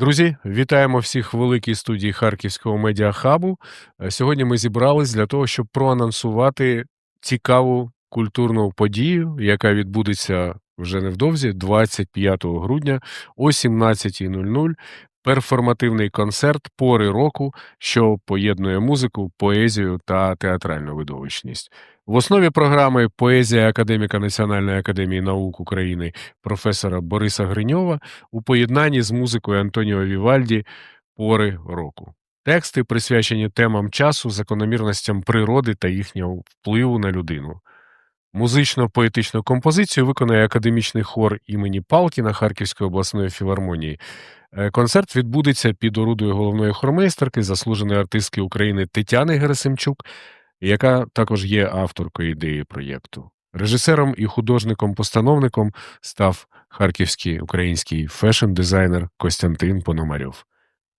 Друзі, вітаємо всіх в великій студії Харківського медіахабу. Е, Сьогодні ми зібрались для того, щоб проанонсувати цікаву культурну подію, яка відбудеться вже невдовзі, 25 грудня о 17.00. Перформативний концерт пори року, що поєднує музику, поезію та театральну видовищність. В основі програми поезія академіка Національної академії наук України професора Бориса Гриньова у поєднанні з музикою Антоніо Вівальді пори року. Тексти присвячені темам часу, закономірностям природи та їхнього впливу на людину. Музично-поетичну композицію виконує академічний хор імені Палкіна Харківської обласної філармонії. Е, Концерт відбудеться під орудою головної хормейстерки, заслуженої артистки України Тетяни Герасимчук, яка також є авторкою ідеї проєкту. Режисером і художником-постановником став харківський український фешн-дизайнер Костянтин Пономарьов.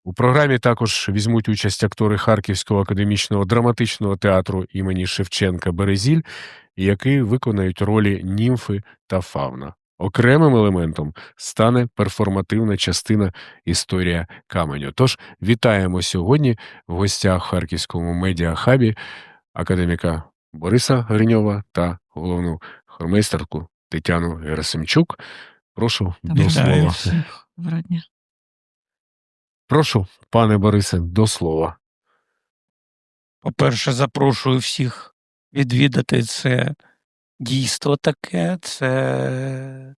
У програмі також візьмуть участь актори Харківського академічного драматичного театру імені Шевченка Березіль, які виконають ролі німфи та фавна. Окремим елементом стане перформативна частина історія каменю. Тож вітаємо сьогодні в гостях в Харківському медіахабі академіка Бориса Гриньова та головну хормейстерку Тетяну Герасимчук. Прошу до слова. Доброго дня. Прошу, пане Борисе, до слова. По-перше, запрошую всіх відвідати це дійство таке. Це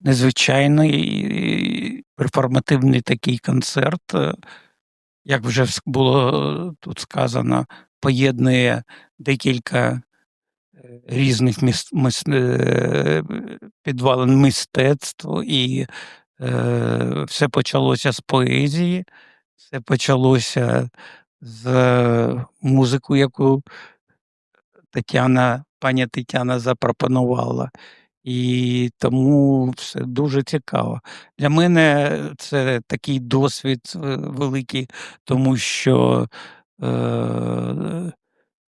незвичайний перформативний такий концерт. Як вже було тут сказано, поєднує декілька е, різних міс- мис- е, підвалин мистецтв, і е, все почалося з поезії, все почалося з е, музику, яку Тетяна, пані Тетяна запропонувала. І тому все дуже цікаво. Для мене це такий досвід е, великий, тому що, е,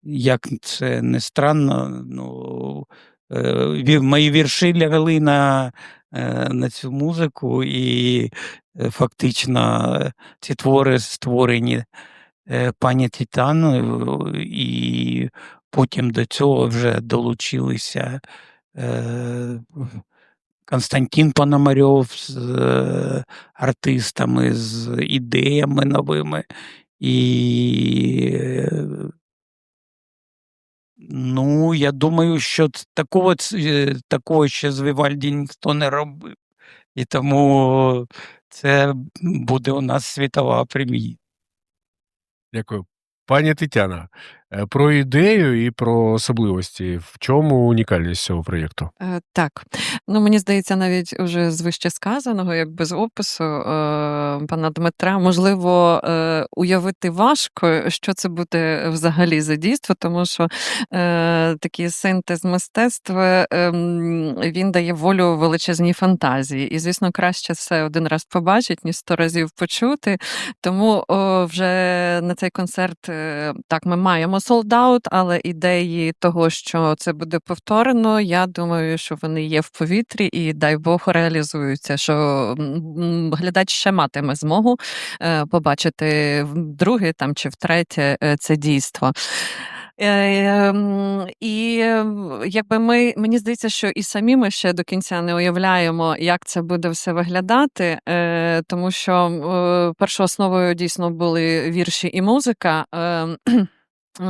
як це не странно, ну, е, мої вірші лягли на, на цю музику, і е, фактично е, ці твори створені е, пані Титаною, і потім до цього вже долучилися е, Константин Пономарьов з е, артистами, з ідеями новими. І е, ну, я думаю, що такого, е, такого ще з Вівальді ніхто не робив. І тому це буде у нас світова премія. Дякую. Пані Тетяна, про ідею і про особливості. В чому унікальність цього проєкту? Е, Так, ну мені здається, навіть уже з вище сказаного, як без опису е, пана Дмитра, можливо, е, уявити важко, що це буде взагалі за дійство, тому що е, такий синтез мистецтва ем, він дає волю величезній фантазії. І, звісно, краще все один раз побачити, ніж сто разів почути. Тому вже на цей концерт е, так ми маємо солдаут, але ідеї того, що це буде повторено, я думаю, що вони є в повітрі, і дай Бог реалізуються. Що глядач ще матиме змогу е, побачити вдруге там чи втретє е, це дійство. Е, ем, І ем, якби ми мені здається, що і самі ми ще до кінця не уявляємо, як це буде все виглядати, тому що е, першоосновою дійсно були вірші і музика. Е,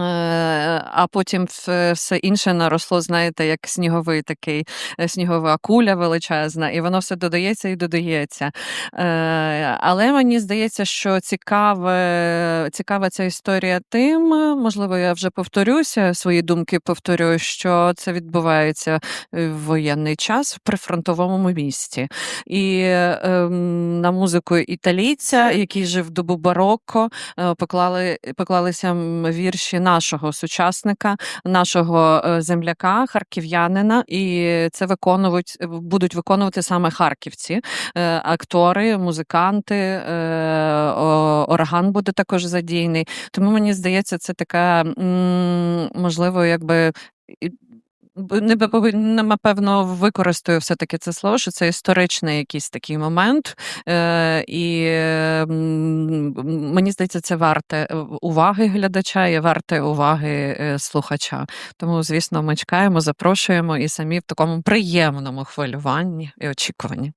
А потім все інше наросло, знаєте, як сніговий такий е, снігова куля величезна, і воно все додається і додається. Е, Але мені здається, що цікаве, цікава ця історія тим, можливо, я вже повторюся, свої думки повторюю, що це відбувається в воєнний час в прифронтовому місті. І ем, на музику італійця, який жив в добу барокко, поклали, поклалися м, нашого сучасника, нашого е, земляка, харків'янина, і це виконують, будуть виконувати саме харківці, е, актори, музиканти, е, орган буде також задійний. Тому мені здається, це така можливо, якби. Не напевно, використаю все-таки це слово, що це історичний якийсь такий момент. Е, і м, мені здається, це варте е, уваги глядача і варте уваги е, слухача. Тому, звісно, ми чекаємо, запрошуємо і самі в такому приємному хвилюванні і очікуванні.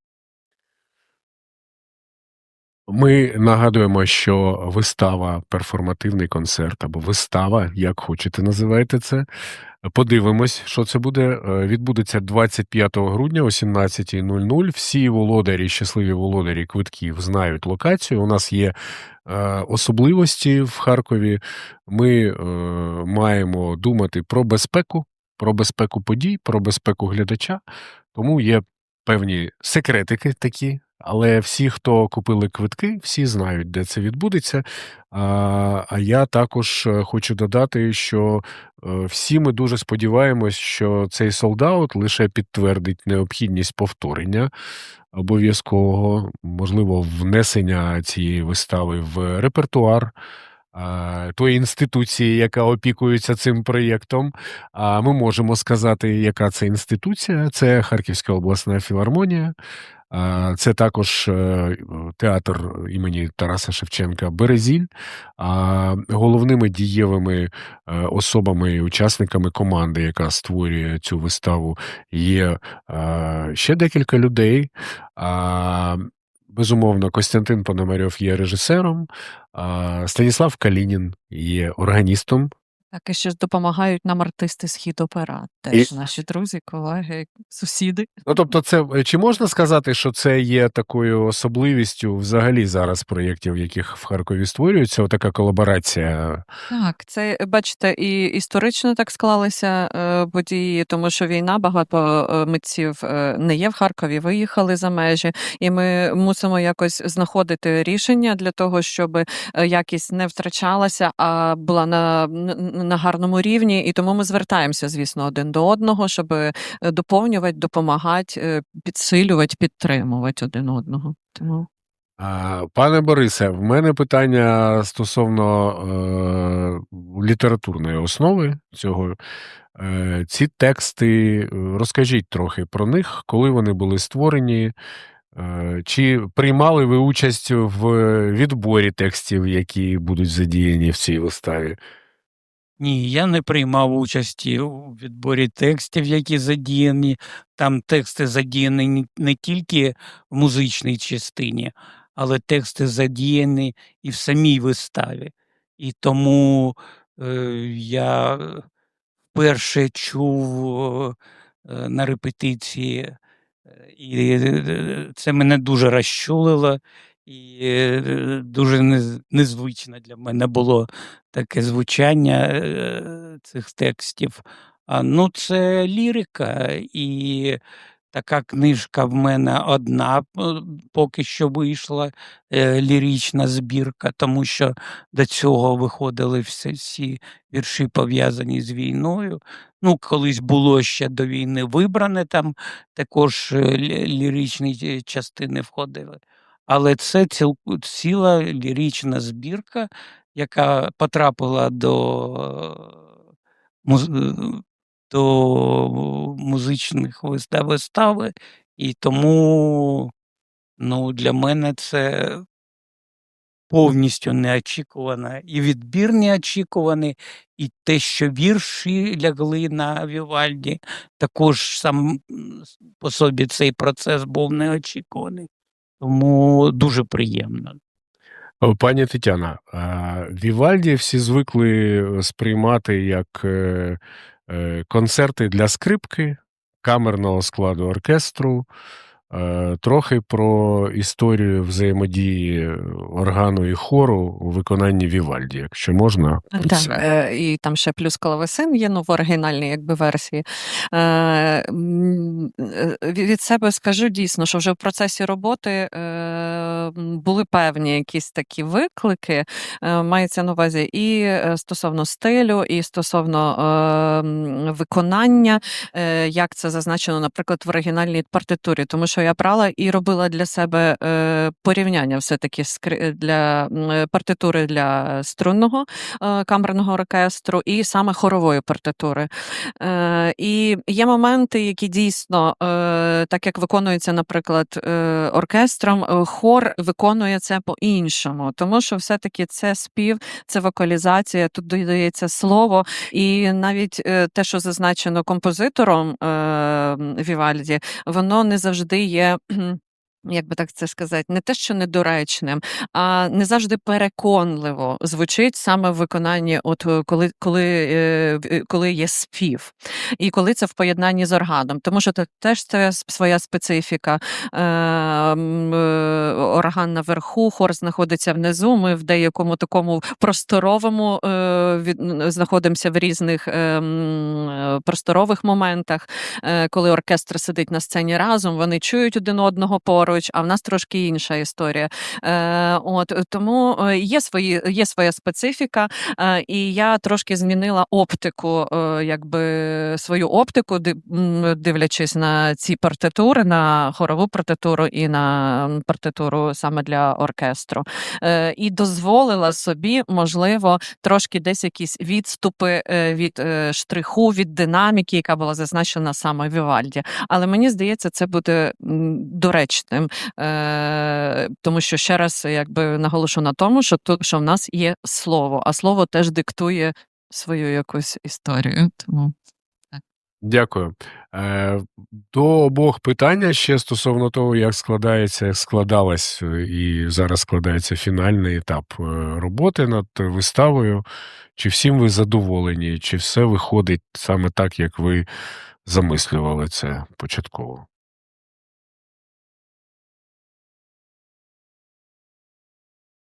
Ми нагадуємо, що вистава, перформативний концерт або вистава, як хочете називайте це. Подивимось, що це буде. Е, Відбудеться 25 грудня о 17.00. Всі володарі, щасливі володарі квитків знають локацію. У нас є е, особливості в Харкові. Ми е, маємо думати про безпеку, про безпеку подій, про безпеку глядача. Тому є певні секретики такі. Але всі, хто купили квитки, всі знають, де це відбудеться. А, я також е, хочу додати, що е, всі ми дуже сподіваємось, що цей солдаут лише підтвердить необхідність повторення обов'язкового, можливо, внесення цієї вистави в репертуар. а, Тої інституції, яка опікується цим проєктом, а ми можемо сказати, яка це інституція. Це Харківська обласна філармонія, Це також е, театр імені Тараса Шевченка Березіль. А головними дієвими е, особами і учасниками команди, яка створює цю виставу, є е, ще декілька людей. Безумовно, Костянтин Пономарьов є режисером, Станіслав Калінін є органістом. Так, і ще ж допомагають нам артисти схід опера. Теж наші друзі, колеги, сусіди. Ну, тобто, це чи можна сказати, що це є такою особливістю взагалі зараз проєктів, яких в Харкові створюються, така колаборація? Так, це бачите, і історично так склалися е, події, тому що війна багато е, митців е, не є в Харкові, виїхали за межі, і ми мусимо якось знаходити рішення для того, щоб е, якість не втрачалася, а була на, на, на гарному рівні. І тому ми звертаємося, звісно, один до одного, щоб е, доповнювати, допомагати, е, підсилювати, підтримувати один одного. Тому Пане Борисе, в мене питання стосовно е, літературної основи цього. Е, ці тексти, е, розкажіть трохи про них, коли вони були створені, е, чи приймали ви участь в відборі текстів, які будуть задіяні в цій виставі? Ні, я не приймав участі у відборі текстів, які задіяні. Там тексти задіяні не- тільки в музичній частині, але тексти задіяні і в самій виставі. І тому е, я вперше чув е, на репетиції, е, і е, це мене дуже розчулило, і е, дуже нез- незвично для мене було таке звучання е, цих текстів. А, ну, це лірика, і така книжка в мене одна е, поки що вийшла лірична збірка, тому що до цього виходили всі, вірші пов'язані з війною. Ну, колись було ще до війни вибране, там також лі- ліричні частини входили. Але це ціл, ціла лірична збірка, яка потрапила до, муз... е, до музичних вистав вистави, і тому ну, для мене це повністю неочікувано. І відбір неочікуваний, і те, що вірші лягли на Вівальді, також сам по собі цей процес був неочікуваний. Тому дуже приємно. Пані Тетяна, Вівальді всі звикли сприймати як е, е, концерти для скрипки, камерного складу оркестру, е, трохи про історію взаємодії органу і хору у виконанні Вівальді, якщо можна. Так, е, і там ще плюс клавесин є ну, в оригінальній якби, версії. Е, е, від себе скажу дійсно, що вже в процесі роботи е, були певні якісь такі виклики, е, мається на увазі і е, стосовно стилю, і стосовно е, виконання, е, як це зазначено, наприклад, в оригінальній партитурі. Тому що я брала і робила для себе е, порівняння все-таки скри- для е, партитури для струнного е, камерного оркестру і саме хорової партитури. Е, і є моменти, які дійсно, е, так як виконується, наприклад, е, оркестром, е, хор виконує це по-іншому, тому що все-таки це спів, це вокалізація, тут додається слово, і навіть е, те, що зазначено композитором е, Вівальді, воно не завжди є. Як би так це сказати, не те, що недоречним, а не завжди переконливо звучить саме в виконанні, от е, коли, коли, е, е, коли є спів, і коли це в поєднанні з органом. Тому що це теж це своя специфіка. Орган наверху, хор знаходиться внизу. Ми в деякому такому просторовому знаходимося в різних просторових моментах, коли оркестр сидить на сцені разом, вони чують один одного поруч, а в нас трошки інша історія. Е, от тому е, є свої є своя специфіка, е, і я трошки змінила оптику, е, якби свою оптику, дивлячись на ці партитури, на хорову партитуру і на партитуру саме для оркестру. Е, і дозволила собі, можливо, трошки десь якісь відступи від штриху, від динаміки, яка була зазначена саме в Вівальді. Але мені здається, це буде м, доречним, е, тому що ще раз якби наголошу на тому, що тут що в нас є слово, а слово теж диктує свою якусь історію. Тому Дякую. Е, До обох питання ще стосовно того, як складається, як складалась е, і зараз складається фінальний етап е, роботи над виставою. Чи всім ви задоволені, чи все виходить саме так, як ви замислювали це початково?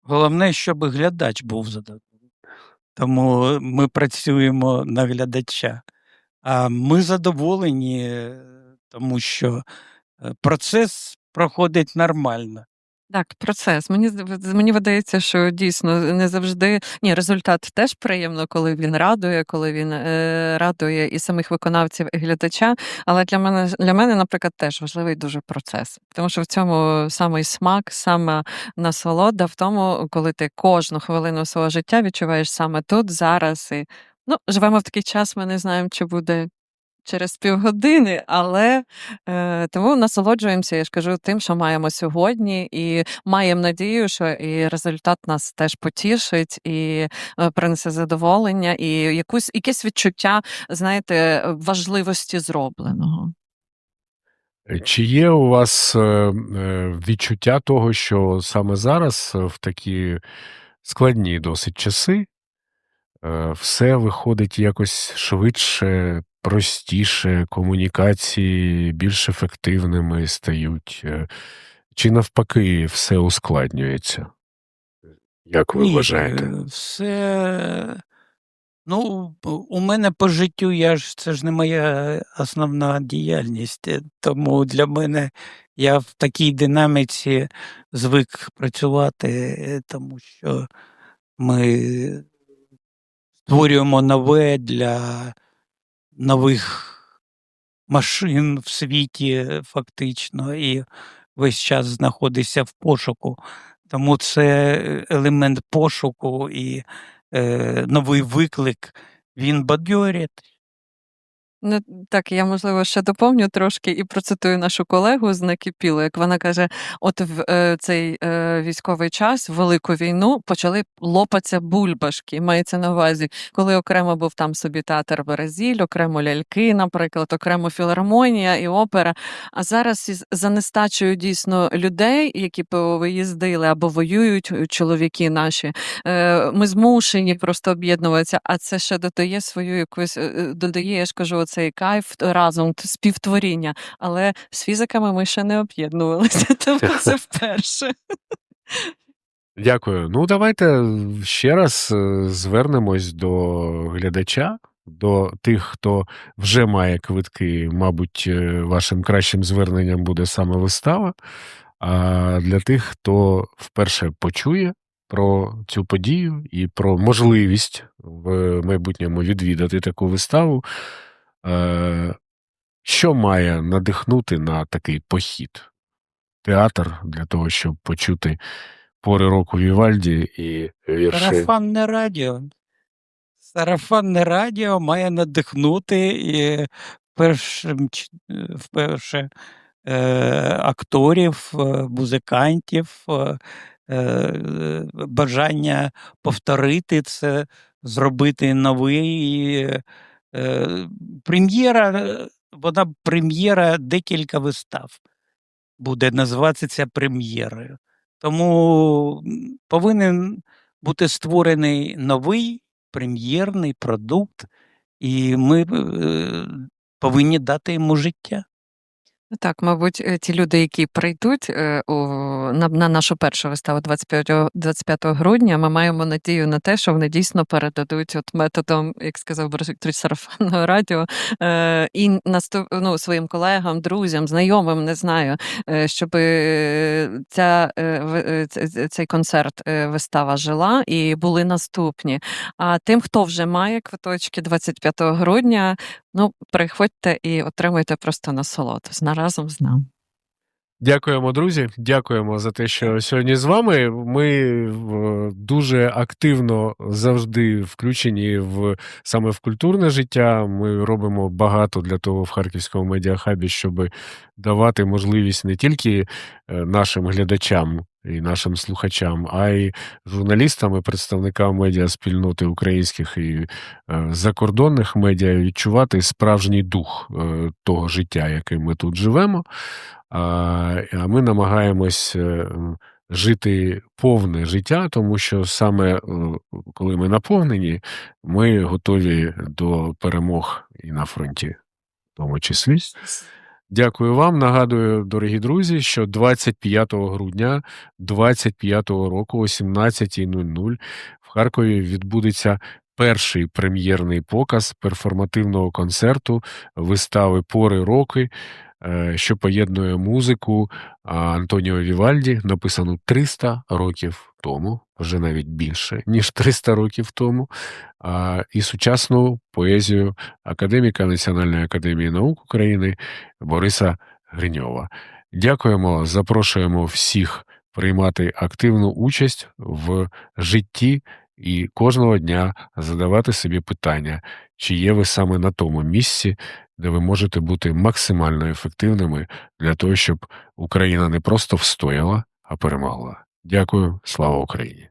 Головне, щоб глядач був задоволений. Тому ми працюємо на глядача. А ми задоволені, е, тому що е, процес проходить нормально. Так, процес. Мені зд- мені видається, що дійсно не завжди ні, результат теж приємно, коли він радує, коли він е, радує і самих виконавців, і глядача. Але для мене для мене, наприклад, теж важливий дуже процес, тому що в цьому самий смак, сама насолода в тому, коли ти кожну хвилину свого життя відчуваєш саме тут, зараз. І ну, живемо в такий час. Ми не знаємо, чи буде через півгодини, але е, тому насолоджуємося, я ж кажу, тим, що маємо сьогодні, і маємо надію, що і результат нас теж потішить і е, принесе задоволення, і якусь якесь відчуття, знаєте, важливості зробленого. Е, Чи є у вас е, відчуття того, що саме зараз, в такі складні досить часи, все виходить якось швидше, простіше, комунікації більш ефективними стають? е, Чи навпаки все ускладнюється? Як ви Ні, вважаєте? все. Ну, у мене по життю я ж це ж не моя основна діяльність. е, Тому для мене я в такій динаміці звик працювати, е, тому що ми створюємо нове для нових машин в світі е, фактично, і весь час знаходишся в пошуку. Тому це елемент пошуку і е, новий виклик, він бадьорить. Ну, так, я, можливо, ще доповню трошки і процитую нашу колегу з Накипіло, як вона каже: от в е, цей е, військовий час, в велику війну, почали лопатися бульбашки. Мається на увазі, коли окремо був там собі театр Березіль, окремо ляльки, наприклад, окремо філармонія і опера. А зараз із за нестачею дійсно людей, які повиїздили або воюють е, чоловіки наші, е, ми змушені просто об'єднуватися, а це ще додає свою якусь, е, е, додає, я ж кажу, цей кайф разом, співтворіння. Але з фізиками ми ще не об'єднувалися, тому це вперше. Дякую. Ну, давайте ще раз е, звернемось до глядача, до тих, хто вже має квитки. Мабуть, е, вашим кращим зверненням буде саме вистава. А для тих, хто вперше почує про цю подію і про можливість в майбутньому відвідати таку виставу, що має надихнути на такий похід? театр для того, щоб почути пори року Вівальді і вірші. Сарафанне радіо. Сарафанне радіо має надихнути і першим, е, вперше е, акторів, е, музикантів, е, е, бажання повторити це, зробити новий. Е, Прем'єра, е, вона прем'єра декілька вистав буде називатися прем'єрою. Тому повинен бути створений новий прем'єрний продукт, і ми е, повинні дати йому життя. Ну Так, мабуть, е, ті люди, які прийдуть е, у, на, на нашу першу виставу 25, 25 грудня, ми маємо надію на те, що вони дійсно передадуть от методом, як сказав Борис Вікторович, сарафанного радіо, е, і наступ, ну, своїм колегам, друзям, знайомим, не знаю, е, щоб ця, е, е, цей концерт, е, вистава жила і були наступні. А тим, хто вже має квиточки 25 грудня, ну, приходьте і отримуйте просто насолоду разом з нами. Дякуємо, друзі. Дякуємо за те, що сьогодні з вами. Ми дуже активно завжди включені в саме в культурне життя. Ми робимо багато для того в Харківському медіахабі, щоб давати можливість не тільки е, нашим глядачам і нашим слухачам, а й журналістам і представникам медіаспільноти українських і е, закордонних медіа відчувати справжній дух е, того життя, яким ми тут живемо. А ми намагаємось е, жити повне життя, тому що саме е, коли ми наповнені, ми готові до перемог і на фронті, в тому числі. Дякую вам. Нагадую, дорогі друзі, що 25 грудня 25 року о 17.00 в Харкові відбудеться перший прем'єрний показ перформативного концерту вистави Пори роки, що поєднує музику Антоніо Вівальді, написану 300 років тому, вже навіть більше, ніж 300 років тому, і сучасну поезію академіка Національної академії наук України Бориса Гриньова. Дякуємо, запрошуємо всіх приймати активну участь в житті і кожного дня задавати собі питання, чи є ви саме на тому місці, де ви можете бути максимально ефективними для того, щоб Україна не просто встояла, а перемогла. Дякую, слава Україні!